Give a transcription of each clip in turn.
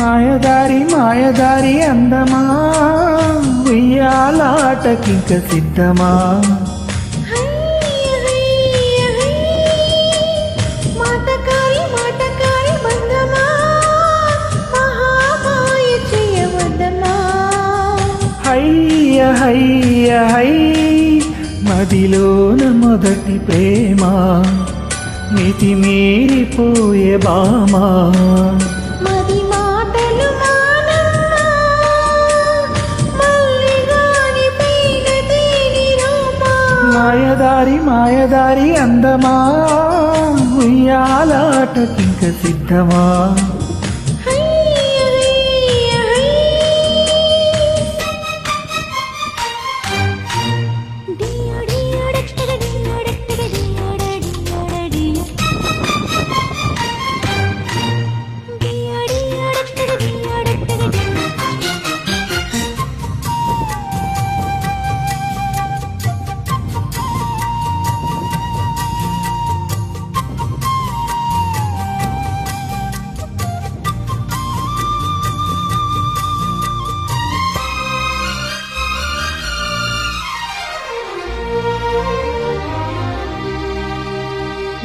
మాయదారి మాయదారి అందమా? ఉయ్యాలాటకింక సిద్ధమా? హయ్య హయ్య హై మదిలోన మొదటి ప్రేమ మితి మీరిపోయే బామా? మాయదారి మాయదారి అందమా? ఉయ్యాలాటకింక సిద్ధమా?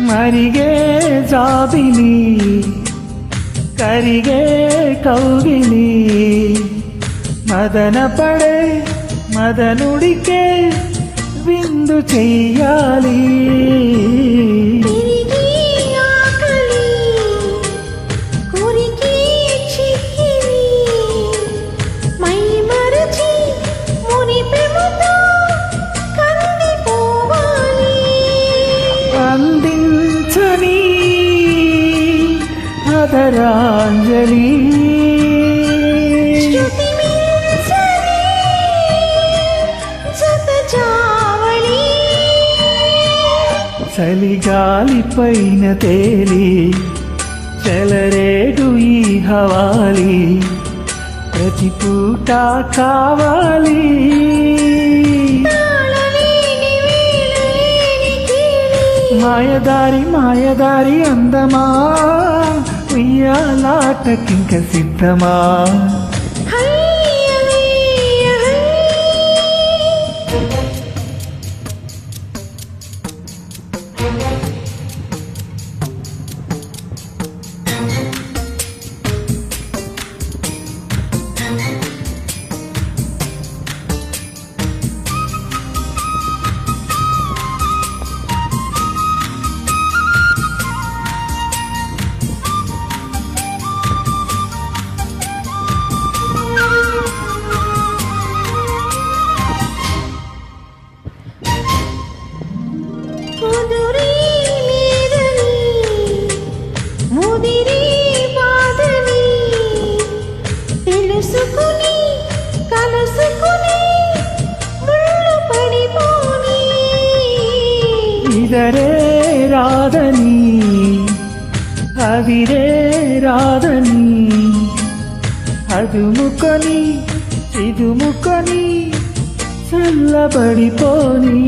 మరిగే జాబిలి కరిగే కౌగిలి. మదన పడే మదనుడికే విందు చెయ్యాలి. అదరాంజలి చలిగాలి పైన తేలి చెలరేడు ఈ హవాలి. ప్రతి పూట కావాలి. మాయదారి మాయదారి అందమా? ఉయ్యాలాటకింక సిద్ధమా హయ్య హయ్య అవిరే రాదని అదుముకొని ఇదుముకొని చల్లబడిపోని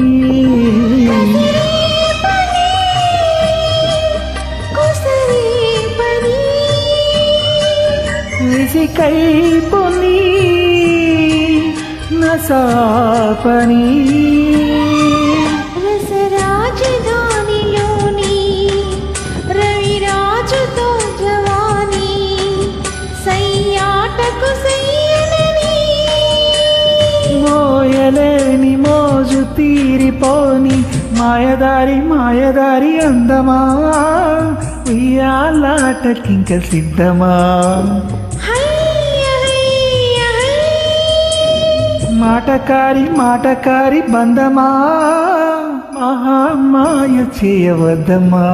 కుసరి పొని విసికైపోని నసాపని తీరిపోని మాయదారి మాయదారి అందమా? ఉయ్యాలాటకింక సిద్ధమా? మాటకారి మాటకారి బంధమా? మహామాయ చేయవద్దమా?